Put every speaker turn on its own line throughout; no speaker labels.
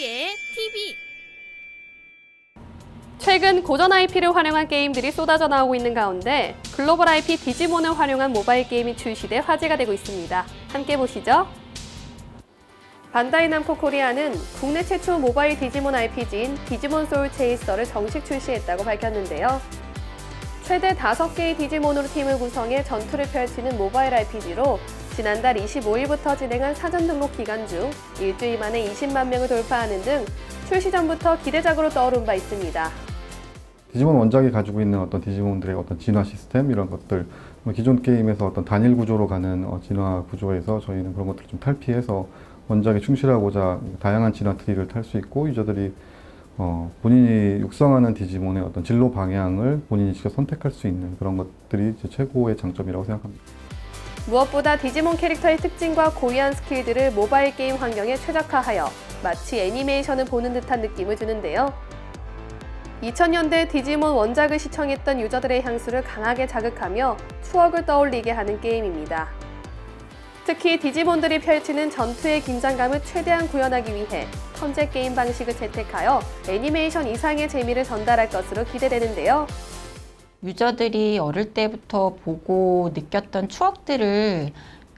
헝그리의 TV
최근 고전 IP를 활용한 게임들이 쏟아져 나오고 있는 가운데 글로벌 IP 디지몬을 활용한 모바일 게임이 출시돼 화제가 되고 있습니다. 함께 보시죠. 반다이 남코 코리아는 국내 최초 모바일 디지몬 RPG인 디지몬 소울 체이서를 정식 출시했다고 밝혔는데요. 최대 5개의 디지몬으로 팀을 구성해 전투를 펼치는 모바일 RPG로 지난달 25일부터 진행한 사전 등록 기간 중 일주일 만에 20만 명을 돌파하는 등 출시 전부터 기대작으로 떠오른 바 있습니다.
디지몬 원작이 가지고 있는 어떤 디지몬들의 어떤 진화 시스템 이런 것들 뭐 기존 게임에서 어떤 단일 구조로 가는 어, 진화 구조에서 저희는 그런 것들을 좀 탈피해서 원작에 충실하고자 다양한 진화 트리를 탈 수 있고 유저들이 어, 본인이 육성하는 디지몬의 어떤 진로 방향을 본인이 직접 선택할 수 있는 그런 것들이 최고의 장점이라고 생각합니다.
무엇보다 디지몬 캐릭터의 특징과 고유한 스킬들을 모바일 게임 환경에 최적화하여 마치 애니메이션을 보는 듯한 느낌을 주는데요. 2000년대 디지몬 원작을 시청했던 유저들의 향수를 강하게 자극하며 추억을 떠올리게 하는 게임입니다. 특히 디지몬들이 펼치는 전투의 긴장감을 최대한 구현하기 위해 턴제 게임 방식을 채택하여 애니메이션 이상의 재미를 전달할 것으로 기대되는데요.
유저들이 어릴 때부터 보고 느꼈던 추억들을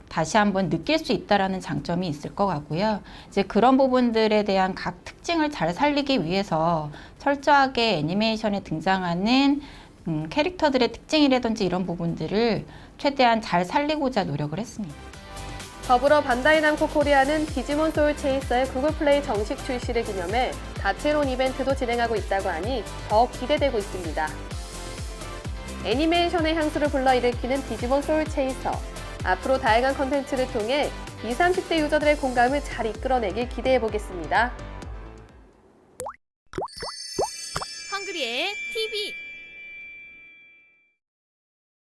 다시 한번 느낄 수 있다라는 장점이 있을 것 같고요. 이제 그런 부분들에 대한 각 특징을 잘 살리기 위해서 철저하게 애니메이션에 등장하는 음, 캐릭터들의 특징이라든지 이런 부분들을 최대한 잘 살리고자 노력을 했습니다.
더불어 반다이 남코 코리아는 디지몬 소울 체이서의 구글 플레이 정식 출시를 기념해 다채로운 이벤트도 진행하고 있다고 하니 더욱 기대되고 있습니다. 애니메이션의 향수를 불러일으키는 디지몬 소울 체이서. 앞으로 다양한 컨텐츠를 통해 20, 30대 유저들의 공감을 잘 이끌어내길 기대해 보겠습니다.
헝그리의 TV